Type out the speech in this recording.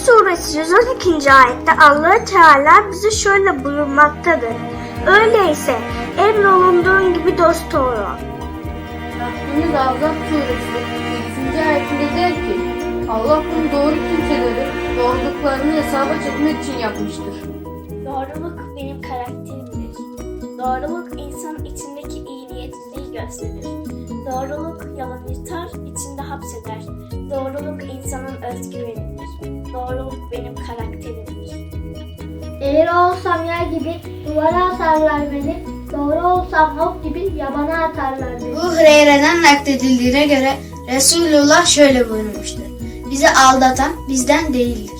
112. ayette allah Teala bize şöyle buyurmaktadır. Öyleyse emrolunduğun gibi dost ol. Rabbimiz Azap suresi 8. ayetinde der ki Allah bunu doğru kimseleri doğruluklarını hesaba çekmek için yapmıştır. Doğruluk benim karakterimdir. Doğruluk insanın içindeki iyi niyetliği gösterir. Doğruluk yalan yırtar, içinde hapseder. Doğruluk insanın özgüvenidir. Eğri olsam yer gibi duvara asarlar beni. Doğru olsam ok gibi yabana atarlar beni. Bu Hureyre'den nakledildiğine göre Resulullah şöyle buyurmuştur. Bizi aldatan bizden değildir.